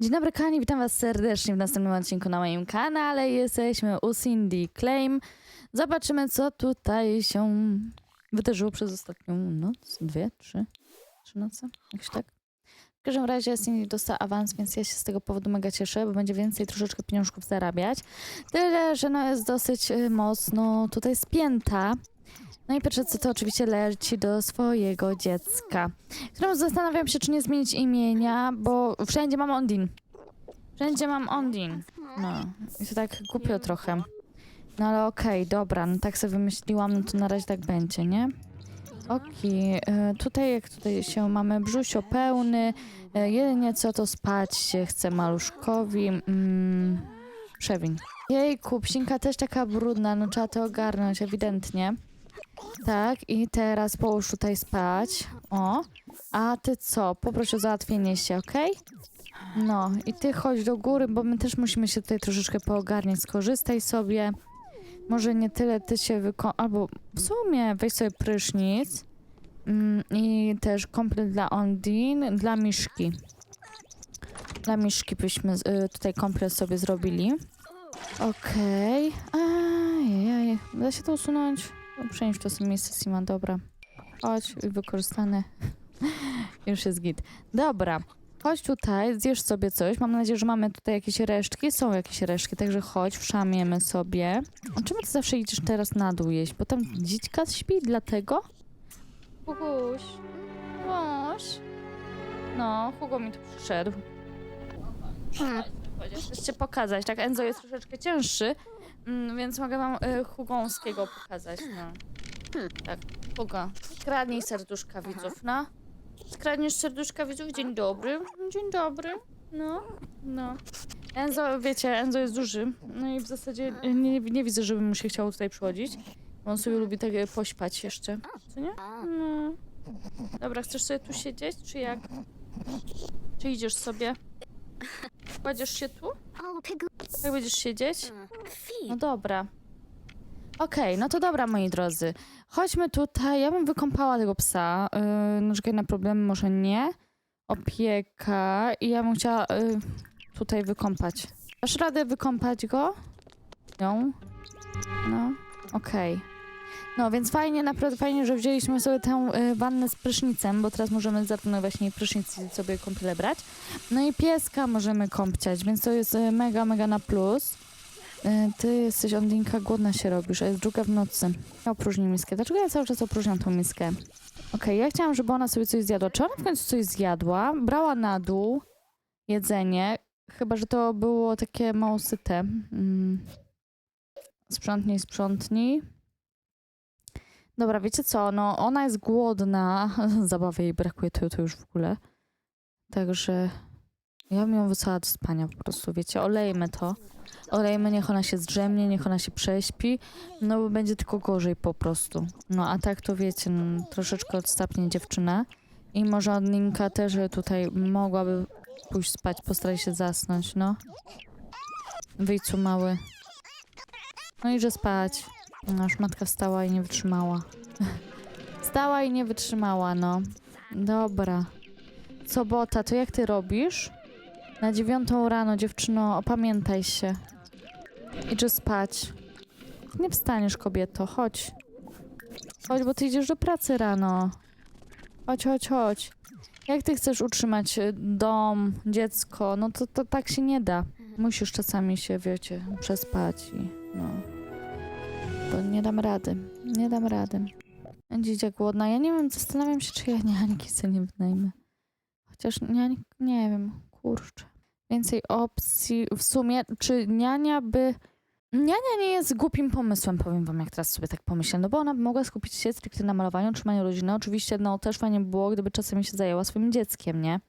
Dzień dobry kochani, witam was serdecznie w następnym odcinku na moim kanale. Jesteśmy u Cindy Claim. Zobaczymy co tutaj się wydarzyło przez ostatnią noc, dwie, trzy, trzy noce, jakoś tak. W każdym razie Cindy dostała awans, więc ja się z tego powodu mega cieszę, bo będzie więcej troszeczkę pieniążków zarabiać. Tyle, że no jest dosyć y, mocno tutaj spięta. No i pierwsze co to oczywiście leci do swojego dziecka. Którą zastanawiam się, czy nie zmienić imienia, bo wszędzie mam Ondin. Wszędzie mam Ondin. No, i to tak głupio trochę. No ale okej, dobra, no tak sobie wymyśliłam, no to na razie tak będzie, nie? Okej, e, tutaj jak tutaj się mamy brzusio pełny, e, jedynie co to spać się chce maluszkowi. Mm, przewin. Jejku, psinka też taka brudna, no trzeba to ogarnąć ewidentnie. Tak, i teraz połóż tutaj spać. O, a ty co? Poproś o załatwienie się, okej? No, i ty chodź do góry, bo my też musimy się tutaj troszeczkę poogarniać. Skorzystaj sobie. Może nie tyle ty się wyko... Albo w sumie weź sobie prysznic. Mm, I też komplet dla Ondin, dla Miszki. Dla Miszki byśmy y, tutaj komplet sobie zrobili. Okej. Ajajaj. Da się to usunąć? No, Przenieść to sobie miejsce Sima, dobra. Chodź, wykorzystane. Już jest git. Dobra. Chodź tutaj, zjesz sobie coś. Mam nadzieję, że mamy tutaj jakieś resztki. Są jakieś resztki, także chodź, wszamiemy sobie. A czemu ty zawsze idziesz teraz na dół jeść? Bo tam dzićka śpi, dlatego? Huguś. Huguś. No, Hugo mi tu przyszedł. Chociaż chcę pokazać, tak? Enzo jest troszeczkę cięższy, mm, więc mogę wam y, Hugąskiego pokazać, no. Tak, Hugo. Skradnij serduszka widzów, no. Skradniesz serduszka widzów? Dzień dobry. Dzień dobry. No, no. Enzo, wiecie, Enzo jest duży, no i w zasadzie y, nie, nie widzę, żeby mu się chciało tutaj przychodzić. Bo On sobie lubi tak y, pośpać jeszcze, co nie? No. Dobra, chcesz sobie tu siedzieć, czy jak? Czy idziesz sobie? Kładziesz się tu? Jak będziesz siedzieć? No dobra. Okej, no to dobra, moi drodzy. Chodźmy tutaj. Ja bym wykąpała tego psa. Yy, no, czekaj na problemy, może nie. Opieka. I ja bym chciała yy, tutaj wykąpać. Dasz radę wykąpać go? Ją? No, okej. No, więc fajnie, naprawdę fajnie, że wzięliśmy sobie tę y, wannę z prysznicem, bo teraz możemy zarówno właśnie prysznic sobie kąpiele brać. No i pieska możemy kąpciać, więc to jest y, mega, mega na plus. Y, Ty jesteś, Ondinka, głodna się robisz, a jest druga w nocy. Ja opróżnię miskę. Dlaczego ja cały czas opróżniam tą miskę? Okej, ja chciałam, żeby ona sobie coś zjadła. Czy ona w końcu coś zjadła? Brała na dół jedzenie, chyba, że to było takie mało syte. Mm. Sprzątnij, sprzątnij. Dobra, wiecie co, no ona jest głodna, zabawy jej brakuje, to, to już w ogóle. Także ja bym ją wysłała do spania po prostu, wiecie, olejmy to. Olejmy, niech ona się zdrzemnie, niech ona się prześpi, no bo będzie tylko gorzej po prostu. No a tak to wiecie, no, troszeczkę odstapnie dziewczyna i może Odninka też tutaj mogłaby pójść spać, postaraj się zasnąć, no. Wyjcu mały. No i że spać. No, już matka wstała i nie wytrzymała. Wstała i nie wytrzymała, no. Dobra. Sobota, to jak ty robisz? Na dziewiątą rano, dziewczyno, opamiętaj się. Idź spać. Nie wstaniesz, kobieto, chodź. Chodź, bo ty idziesz do pracy rano. Chodź, chodź, chodź. Jak ty chcesz utrzymać y, dom, dziecko? No to, to tak się nie da. Musisz czasami się, wiecie, przespać i no. Dam rady. Nie dam rady. Dzidzia głodna. Ja nie wiem, zastanawiam się, czy ja niańki sobie nie wynajmę. Chociaż niań... Nie wiem, kurczę. Więcej opcji. W sumie, czy niania by... Niania nie jest głupim pomysłem, powiem wam, jak teraz sobie tak pomyślę. No bo ona by mogła skupić się stricte na malowaniu, trzymaniu rodziny. Oczywiście, no też fajnie by było, gdyby czasami się zajęła swoim dzieckiem, nie?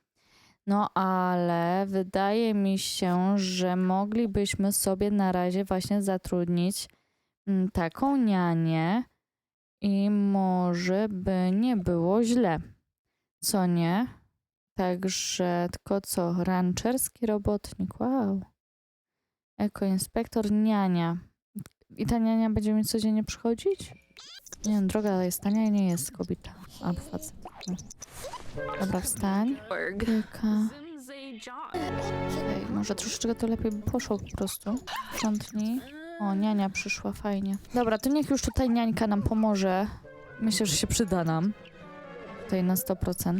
No ale wydaje mi się, że moglibyśmy sobie na razie właśnie zatrudnić taką nianię i może by nie było źle. Co nie? Także tylko co? Rancherski robotnik. Wow. Ekoinspektor, niania. I ta niania będzie mi codziennie przychodzić? Nie wiem, droga jest tania i nie jest kobieta. Albo facet. Dobra, wstań. Kilka. Okej, może troszeczkę to lepiej by poszło po prostu. Sprzątnij. O, niania przyszła, fajnie. Dobra, to niech już tutaj niańka nam pomoże. Myślę, że się przyda nam. Tutaj na 100%.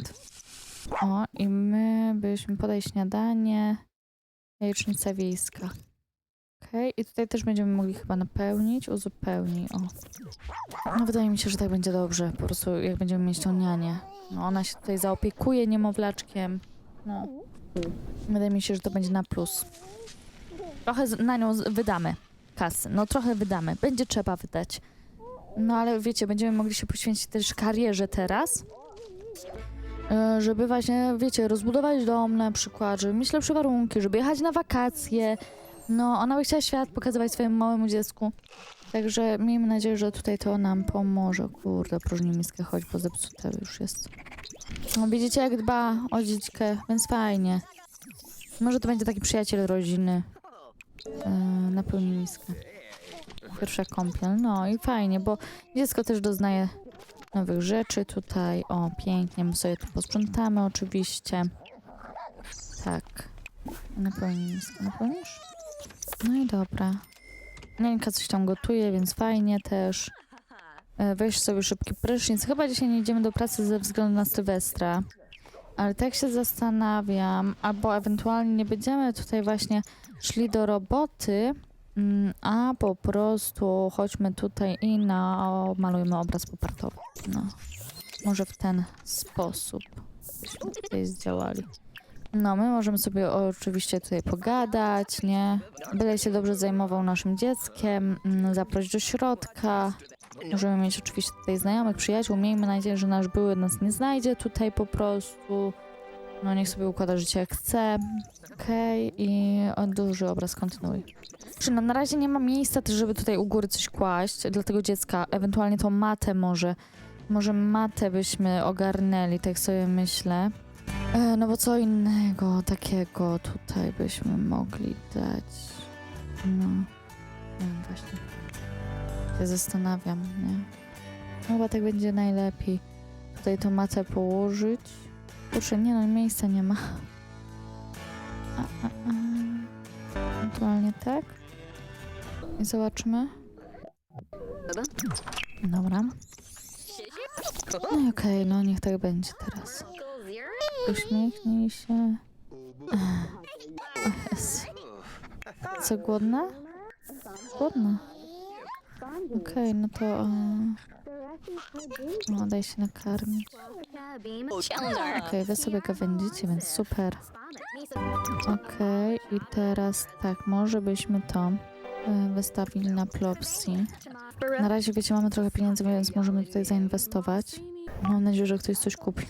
O, i my byśmy podaj śniadanie. Jajecznica wiejska. Okej, i tutaj też będziemy mogli chyba napełnić, uzupełnij, o. No wydaje mi się, że tak będzie dobrze, po prostu jak będziemy mieć tą nianię. No ona się tutaj zaopiekuje niemowlaczkiem. No. Wydaje mi się, że to będzie na plus. Trochę na nią wydamy kasy, no trochę wydamy, będzie trzeba wydać. No ale wiecie, będziemy mogli się poświęcić też karierze teraz. E, Żeby właśnie, wiecie, rozbudować dom na przykład, żeby mieć lepsze warunki, żeby jechać na wakacje. No, ona by chciała świat pokazywać swojemu małemu dziecku. Także miejmy nadzieję, że tutaj to nam pomoże. Kurde, próżni miskę chodź, bo zepsute już jest. No, widzicie, jak dba o dzieckę, więc fajnie. Może to będzie taki przyjaciel rodziny. Yy, napełni miskę. Pierwsza kąpiel. No i fajnie, bo dziecko też doznaje nowych rzeczy tutaj. O, pięknie. My sobie tu posprzątamy oczywiście. Tak. Napełnij miskę. Napełnisz? No i dobra. Nienka coś tam gotuje, więc fajnie też. E, Weź sobie szybki prysznic. Chyba dzisiaj nie idziemy do pracy ze względu na Sylwestra. Ale tak się zastanawiam, albo ewentualnie nie będziemy tutaj właśnie szli do roboty, mm, a po prostu chodźmy tutaj i namalujmy obraz popartowy. No, może w ten sposób byśmy tutaj zdziałali. No, my możemy sobie oczywiście tutaj pogadać, nie? Byle się dobrze zajmował naszym dzieckiem, mm, zaprosić do środka. Możemy mieć oczywiście tutaj znajomych, przyjaciół. Miejmy nadzieję, że nasz były nas nie znajdzie tutaj po prostu. No niech sobie układa życie jak chce. Okej, i o, duży obraz kontynuuj. Czy no, na razie nie ma miejsca też, żeby tutaj u góry coś kłaść dla tego dziecka. Ewentualnie tą matę może. Może matę byśmy ogarnęli, tak sobie myślę. E, no bo co innego takiego tutaj byśmy mogli dać. No, wiem właśnie. Się zastanawiam, nie? Chyba tak będzie najlepiej. Tutaj tą matę położyć. Kurczę, nie no, miejsca nie ma. A, a, a. Ewentualnie tak. I zobaczymy. Dobra. No okej, no niech tak będzie teraz. Uśmiechnij się. O. Co, głodna? Głodna. Okej, no to... E... No, daj się nakarmić. Okej, wy sobie gawędzicie, więc super. Okej, i teraz tak, może byśmy to e, wystawili na Plopsy. Na razie, wiecie, mamy trochę pieniędzy, więc możemy tutaj zainwestować. Mam nadzieję, że ktoś coś kupi.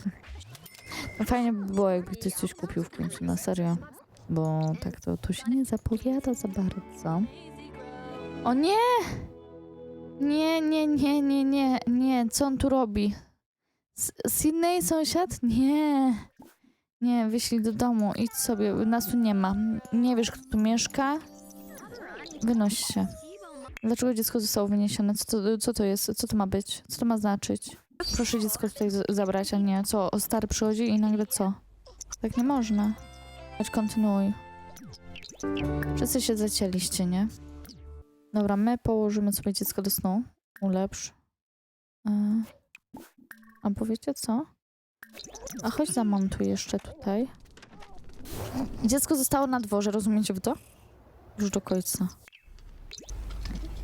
No fajnie by było, jakby ktoś coś kupił w końcu, na serio. Bo tak to tu się nie zapowiada za bardzo. O nie! Nie, nie, nie, nie, nie, nie. Co on tu robi? S- Sydney sąsiad? Nie. Nie, wyślij do domu. Idź sobie. Nas tu nie ma. Nie wiesz, kto tu mieszka? Wynoś się. Dlaczego dziecko zostało wyniesione? Co to, co to jest? Co to ma być? Co to ma znaczyć? Proszę dziecko tutaj zabrać, a nie co? Stary przychodzi i nagle co? Tak nie można. Chodź, kontynuuj. Wszyscy się zacięliście, nie? Dobra, my położymy sobie dziecko do snu. Ulepsz. E, A powiecie co? A chodź zamontuj jeszcze tutaj. Dziecko zostało na dworze, rozumiecie w to? Już do końca.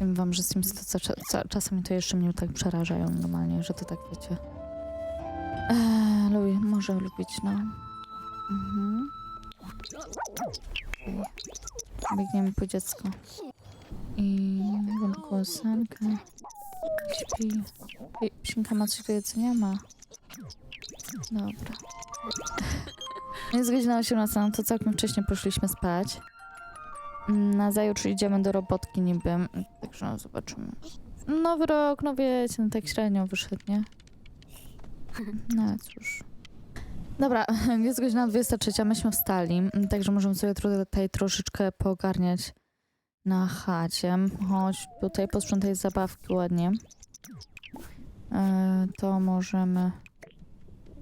Wiem wam, że Sims to ca- ca- czasami to jeszcze mnie tak przerażają normalnie, że to tak wiecie. Eee, lubi, może lubić, no. Mhm. Biegniemy po dziecko. I włącz kołysankę. Śpi. Ej, Psinka ma coś do jedzenia? Ma. Dobra. Jest godzina 18, no to całkiem wcześnie poszliśmy spać. Mm, Na zajutrz idziemy do robotki niby, także no zobaczymy. Nowy rok, no wiecie, no tak średnio wyszedł, nie? No cóż. Dobra, jest godzina 23, myśmy wstali, także możemy sobie tutaj troszeczkę poogarniać na chacie. Chodź, tutaj posprzątaj zabawki ładnie. E, to możemy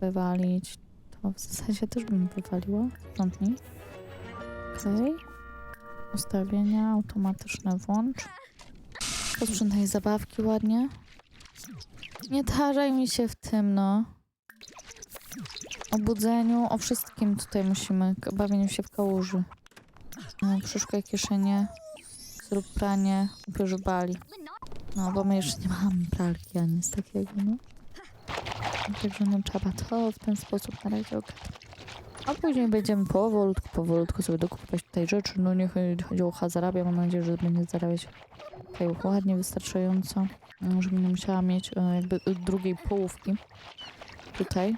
wywalić chyba w zasadzie też bym wywaliła. Sprzątnij. Okej. Ustawienia automatyczne włącz. Posprzątaj zabawki ładnie. Nie tarzaj mi się w tym, no. O budzeniu, o wszystkim tutaj musimy. Bawieniu się w kałuży. No, Przyszukaj kieszenie. Zrób pranie. Upierz bali. No, bo my jeszcze nie mamy pralki, ani nic takiego, no. Także no trzeba to w ten sposób na razie ogarnąć. A później będziemy powolutku, powolutku sobie dokupować tutaj rzeczy. No nie chodzi- o zarabia. Mam nadzieję, że będzie zarabiać tutaj ładnie, wystarczająco. mm, Żebym nie musiała mieć e, jakby drugiej połówki tutaj.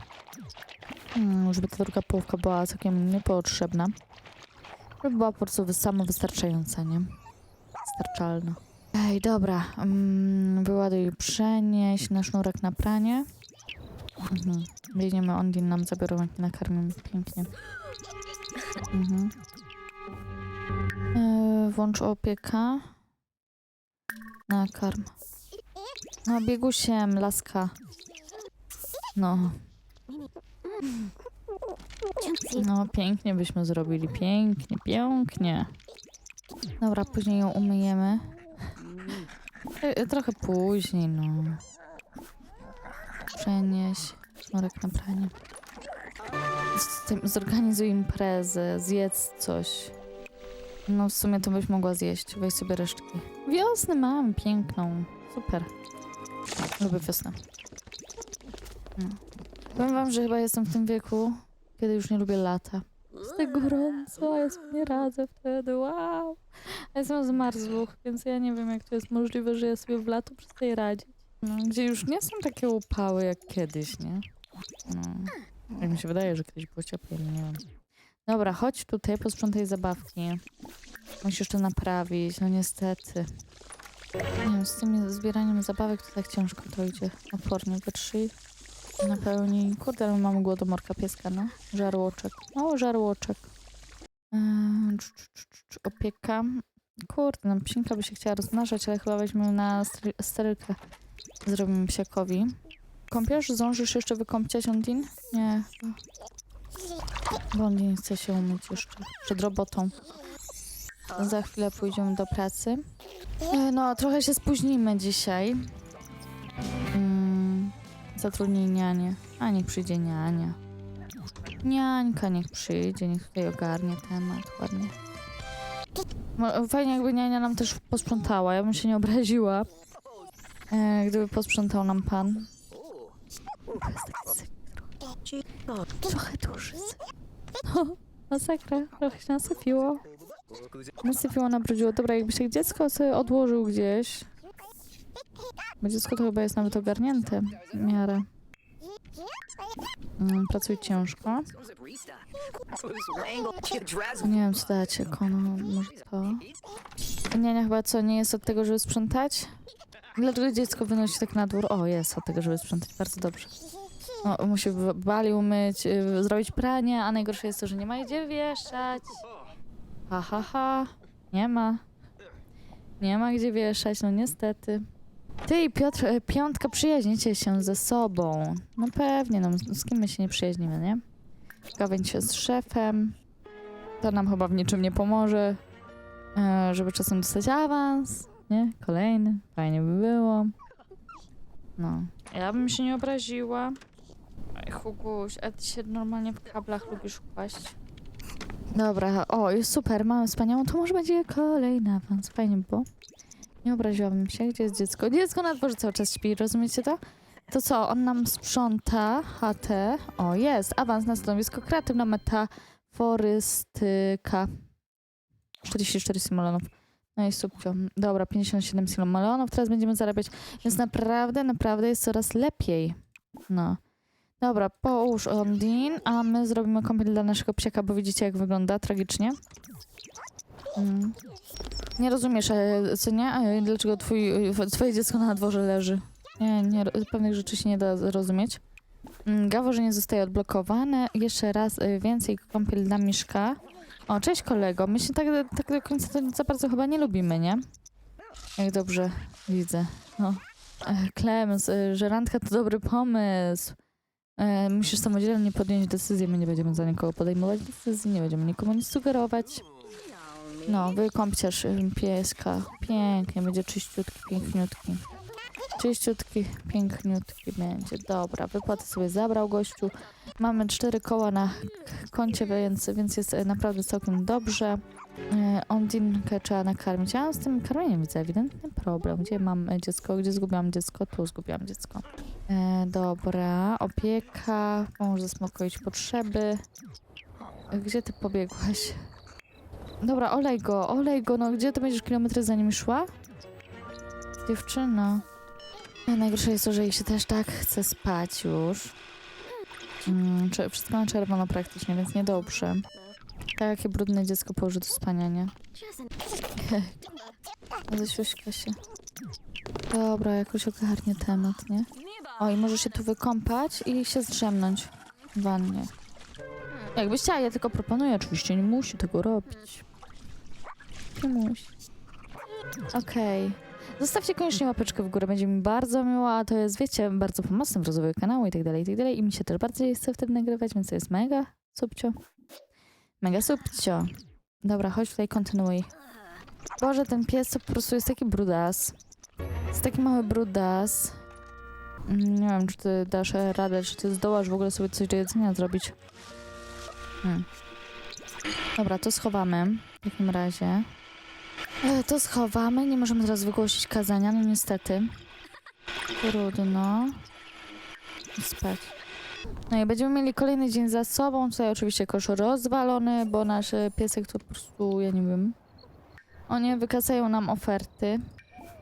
Mm, Żeby ta druga połówka była całkiem niepotrzebna. Żeby była po prostu wy- samowystarczająca, nie? Starczalna. Ej, dobra. Mm, wyładuj przenieś na sznurek na pranie. Mhm. Biegniemy, Ondin nam zabiorą, nakarmimy pięknie. Mhm. E, włącz opieka. Nakarm. No, biegusiem, laska. No, no, pięknie byśmy zrobili. Pięknie, pięknie. Dobra, później ją umyjemy. E, Trochę później, no. Przenieś sznurek na pranie. Z tym, zorganizuj imprezę, zjedz coś. No w sumie to byś mogła zjeść. Weź sobie resztki. Wiosnę mam, piękną. Super. Lubię wiosnę. No. Powiem wam, że chyba jestem w tym wieku, kiedy już nie lubię lata. Jest tak gorąco, ja sobie nie radzę wtedy, wow. A jestem z Marzluch, więc ja nie wiem, jak to jest możliwe, że ja sobie w lato przestaję radzić. No, gdzie już nie są takie upały jak kiedyś, nie? No. Jak mi się wydaje, że kiedyś było cieplej, ale nie wiem. Dobra, chodź tutaj, posprzątaj zabawki. Musisz to naprawić, no niestety. Nie wiem, z tym zbieraniem zabawek to tak ciężko to idzie. Opornie, wytrzyj. Napełnij. Kurde, ale mam głodomorka pieska, no. Żarłoczek. O, żarłoczek. Eee, cz- cz- cz- cz- Opieka. Kurde, no psinka by się chciała rozmnażać, ale chyba weźmiemy na sterylkę. Zrobimy psiakowi. Kąpiesz? Zdążysz jeszcze wykąpciać Ondin? Nie. Bo Ondin chce się umyć jeszcze. Przed robotą. Za chwilę pójdziemy do pracy. E, No, trochę się spóźnimy dzisiaj. Mm, zatrudnij nianię. A niech przyjdzie niania. Niańka niech przyjdzie, niech tutaj ogarnie temat ładnie. Mo- Fajnie jakby niania nam też posprzątała, ja bym się nie obraziła. E, gdyby posprzątał nam pan. Trochę. Duży syf. No, masakra, trochę się nasypiło. Nasypiło, nabrudziło. Dobra, jakby się dziecko sobie odłożył gdzieś. Bo dziecko to chyba jest nawet ogarnięte w miarę. Mm, pracuj ciężko. Nie wiem, co dać jako, no, może to. Nie, nie, chyba co, nie jest od tego, żeby sprzątać? Dlaczego dziecko wynosi tak na dwór? O, jest od tego, żeby sprzątać, bardzo dobrze. No, musi bali umyć, y, zrobić pranie, a najgorsze jest to, że nie ma gdzie wieszać. Ha, ha, ha. Nie ma. Nie ma gdzie wieszać, no niestety. Ty i Piotr, e, piątka, przyjaźnicie się ze sobą. No pewnie, no z kim my się nie przyjaźnimy, nie? Gawędź się z szefem. To nam chyba w niczym nie pomoże. E, żeby czasem dostać awans, nie? Kolejny. Fajnie by było. No. Ja bym się nie obraziła. Ej, Huguś, a ty się normalnie w kablach lubisz kłaść? Dobra, o, jest super, mamy wspaniałą, to może będzie kolejny awans. Fajnie by było. Nie obraziłabym się, gdzie jest dziecko? Dziecko na dworze cały czas śpi, rozumiecie to? To co, on nam sprząta chatę. O, jest, awans na stanowisko kreatywna metaforystyka. 44 simulonów. No i subcio. Dobra, 57 simulonów. Teraz będziemy zarabiać. Więc naprawdę, naprawdę jest coraz lepiej. No. Dobra, połóż Ondin, a my zrobimy kąpiel dla naszego psiaka, bo widzicie jak wygląda tragicznie. Mm. Nie rozumiesz, e, co nie? E, Dlaczego twój, e, twoje dziecko na dworze leży? Nie, nie, pewnych rzeczy się nie da zrozumieć. Mm, Gaworzenie zostaje odblokowane. Jeszcze raz więcej kąpiel dla Miszka. O, cześć kolego. My się tak, tak do końca to za bardzo chyba nie lubimy, nie? Jak dobrze widzę. No. E, Klemens, e, żerantka to dobry pomysł. Musisz samodzielnie podjąć decyzję, my nie będziemy za nikogo podejmować decyzji, nie będziemy nikomu nic sugerować. No, wykąpciesz y, pieska. Pięknie, będzie czyściutki, piękniutki. Czyściutki, piękniutki będzie. Dobra, wypłatę sobie zabrał gościu. Mamy cztery koła na koncie, więc, więc jest e, naprawdę całkiem dobrze. E, Ondinkę trzeba nakarmić. Ja z tym karmieniem widzę ewidentny problem. Gdzie mam e, dziecko? Gdzie zgubiłam dziecko? Tu zgubiłam dziecko. E, dobra, opieka. Pomóż zaspokoić potrzeby. Gdzie ty pobiegłaś? Dobra, olej go, olej go. No gdzie ty będziesz kilometry za nim szła? Dziewczyno. E, Najgorsze jest to, że jej się też tak chce spać już. Mm, wszystko na czerwono praktycznie, więc niedobrze. Tak, jakie brudne dziecko położy do spania, nie? Zaświeśka się. Dobra, jakoś ogarnie temat, nie? O, i może się tu wykąpać i się zdrzemnąć w wannie. Jakbyś chciała, ja tylko proponuję, oczywiście nie musi tego robić. Musi. Okej. Zostawcie koniecznie łapeczkę w górę, będzie mi bardzo miło, a to jest, wiecie, bardzo pomocne w rozwoju kanału i tak dalej, i tak dalej. I mi się też bardziej chce wtedy nagrywać, więc to jest mega subcio. Mega subcio. Dobra, chodź tutaj, kontynuuj. Boże, ten pies to po prostu jest taki brudas. Jest taki mały brudas. Mm, Nie wiem, czy ty dasz radę, czy ty zdołasz w ogóle sobie coś do jedzenia zrobić. Hmm. Dobra, to schowamy w takim razie. E, To schowamy, nie możemy teraz wygłosić kazania, no niestety. Trudno. Spać. No i będziemy mieli kolejny dzień za sobą. Tutaj oczywiście kosz rozwalony, bo nasz piesek to po prostu, ja nie wiem. Oni wykasają nam oferty,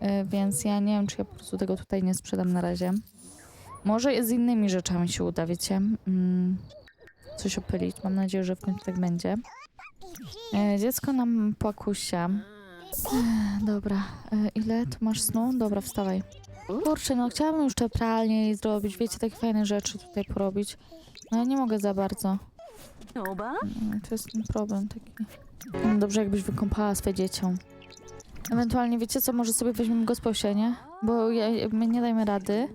e, więc ja nie wiem, czy ja po prostu tego tutaj nie sprzedam na razie. Może z innymi rzeczami się uda, wiecie. Mm, coś opylić. Mam nadzieję, że w końcu tak będzie. E, dziecko nam płakusia. Ech, Dobra, e, ile tu masz snu? Dobra, wstawaj. Kurczę, no chciałabym już te pralnie jej zrobić, wiecie, takie fajne rzeczy tutaj porobić. No ja nie mogę za bardzo. Oba? Mm, To jest ten problem taki. Mm, Dobrze, jakbyś wykąpała swoje dzieciom. Ewentualnie, wiecie co, może sobie weźmiemy gosposie, nie? Bo ja, my nie dajmy rady.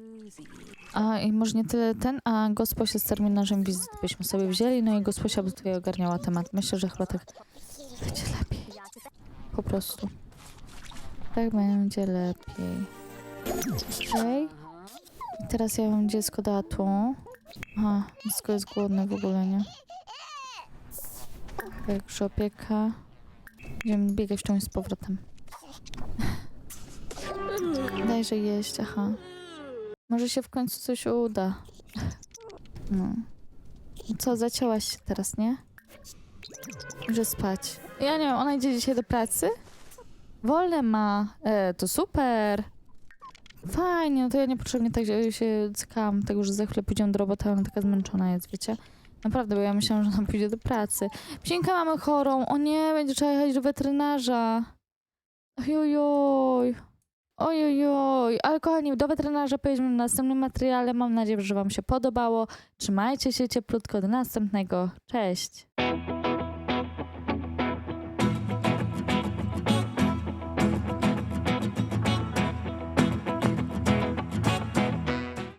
A i może nie tyle ten, a gosposie z terminarzem wizyt byśmy sobie wzięli, no i gosposia by tutaj ogarniała temat. Myślę, że chyba tak będzie lepiej. Po prostu. Tak będzie lepiej. Okej. I teraz ja bym dziecko dała tu. Aha, dziecko jest głodne w ogóle, nie? Także opieka. Będziemy biegać w z powrotem. Dajże jeść, aha. Może się w końcu coś uda. No. Co, zacięłaś się teraz, nie? Że spać. Ja nie wiem, ona idzie dzisiaj do pracy? Wolne ma. E, to super. Fajnie, no to ja niepotrzebnie tak się- cykałam tego, że za chwilę pójdziemy do roboty, ona taka zmęczona jest, wiecie? Naprawdę, bo ja myślałam, że ona pójdzie do pracy. Psinka mamy chorą. O nie, będzie trzeba jechać do weterynarza. Ojojoj. Ojojoj. Ale kochani, do weterynarza pojedziemy w następnym materiale. Mam nadzieję, że wam się podobało. Trzymajcie się cieplutko. Do następnego. Cześć.